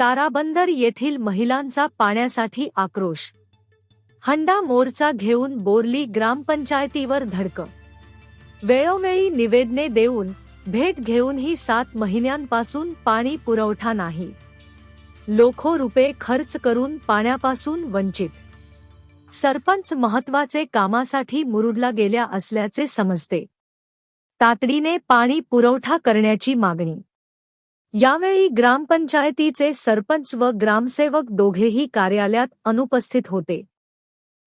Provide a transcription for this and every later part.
ताराबंदर येथील महिलांचा पाण्यासाठी आक्रोश. हंडा मोर्चा घेऊन बोरली ग्रामपंचायतीवर धडक. वेळोवेळी निवेदने देऊन भेट घेऊनही सात महिन्यांपासून पाणी पुरवठा नाही. लोखो रुपये खर्च करून पाण्यापासून वंचित. सरपंच महत्त्वाचे कामासाठी मुरुडला गेल्या असल्याचे समजते. तातडीने पाणी पुरवठा करण्याची मागणी यावेळी ग्रामपंचायतीचे सरपंच व ग्रामसेवक दोघेही कार्यालयात अनुपस्थित होते.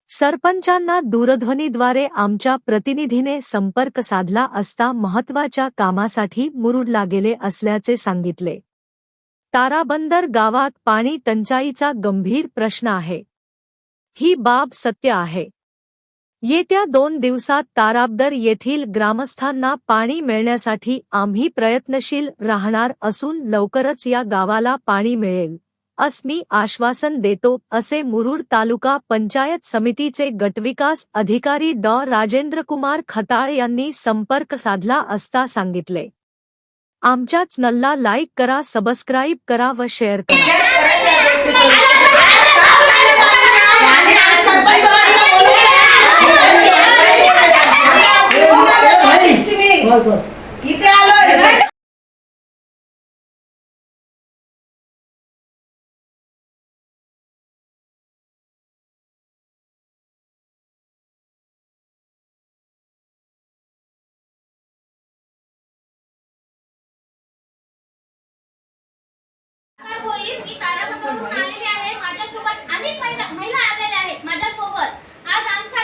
सरपंचांना दूरध्वनीद्वारे आमच्या प्रतिनिधीने संपर्क साधला असता महत्त्वाच्या कामासाठी मुरुडला गेले असल्याचे सांगितले. ताराबंदर गावात पाणी टंचाईचा गंभीर प्रश्न आहे. ही बाब सत्य आहे. येत्या दोन दिवसात ताराबदर येथील ग्रामस्थांना पाणी मिळण्यासाठी आम्ही प्रयत्नशील राहणार असून लवकरच या गावाला पाणी मिळेल. अस्मी आश्वासन देतो असे मुरुड तालुका पंचायत समितीचे गटविकास अधिकारी डॉ. राजेंद्रकुमार खताळ यांनी संपर्क साधला असता सांगितले. आमच्या चॅनलला लाईक करा सबस्क्राईब करा व शेअर करा. होईल मी ताराबंदरवरून आलेले आहे माझ्यासोबत अनेक महिला महिला आलेल्या आहेत माझ्यासोबत. आज आमच्या